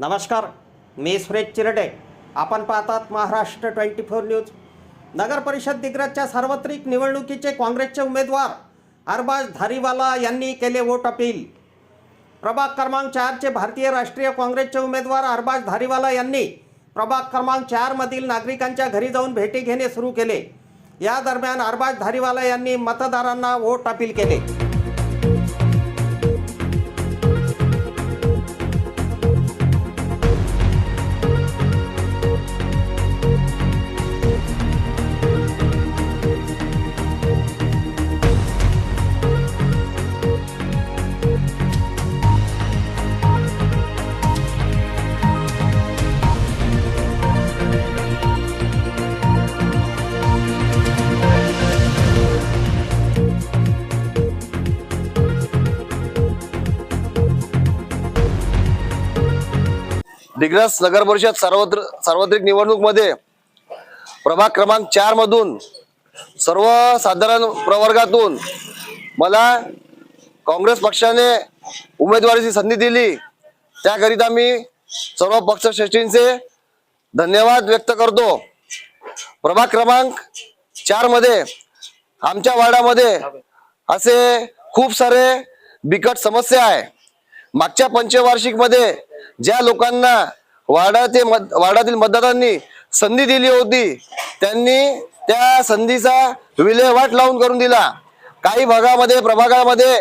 नमस्कार मी सुरेश चिरडे. आपण पाहतात महाराष्ट्र ट्वेंटी फोर न्यूज. नगर परिषद दिग्रजच्या सार्वत्रिक निवडणुकीचे काँग्रेसचे उमेदवार अरबाज धारीवाला यांनी केले वोट अपील. प्रभाग क्रमांक चारचे भारतीय राष्ट्रीय काँग्रेसचे उमेदवार अरबाज धारीवाला यांनी प्रभाग क्रमांक चारमधील नागरिकांच्या घरी जाऊन भेटी घेणे सुरू केले. या दरम्यान अरबाज धारीवाला यांनी मतदारांना वोट अपील केले. दिग्रस नगर परिषद सार्वत्र सार्वत्रिक निवडणूकमध्ये प्रभाग क्रमांक चार मधून सर्वसाधारण प्रवर्गातून मला काँग्रेस पक्षाने उमेदवारीची संधी दिली. त्याकरिता मी सर्व पक्षश्रेष्ठींचे धन्यवाद व्यक्त करतो. प्रभाग क्रमांक चारमध्ये आमच्या वार्डामध्ये असे खूप सारे बिकट समस्या आहे. मागच्या पंचवार्षिकमध्ये ज्या लोकांना वाडाचे मत वार्डातील मतदारांनी संधी दिली होती त्यांनी त्या संधीचा विल्हेवाट लावून करून दिला. काही भागामध्ये प्रभागामध्ये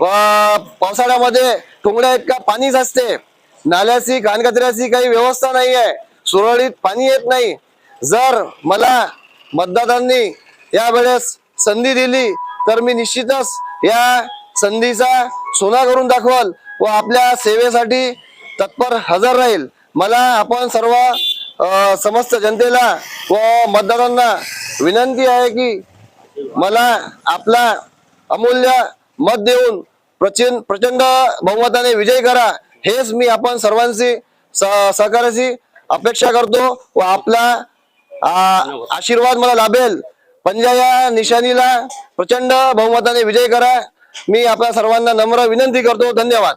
पावसाळ्यामध्ये ठोंगड्या इतका पाणी साचते नाल्याची कानकचऱ्याची काही व्यवस्था नाही आहे सुरळीत पाणी येत नाही. जर मला मतदारांनी यावेळेस संधी दिली तर मी निश्चितच या संधीचा सोना करून दाखवल व आपल्या सेवेसाठी तत्पर हजर राहील. मला आपण सर्व समस्त जनतेला व मतदारांना विनंती आहे की मला आपला अमूल्य मत देऊन प्रचंड प्रचंड बहुमताने विजय करा. हेच मी आपण सर्वांशी स- सहकार्याची अपेक्षा करतो व आपला आशीर्वाद मला लाभेल. पंजा या निशाणीला प्रचंड बहुमताने विजय करा. मी आपल्या सर्वांना नम्र विनंती करतो. धन्यवाद.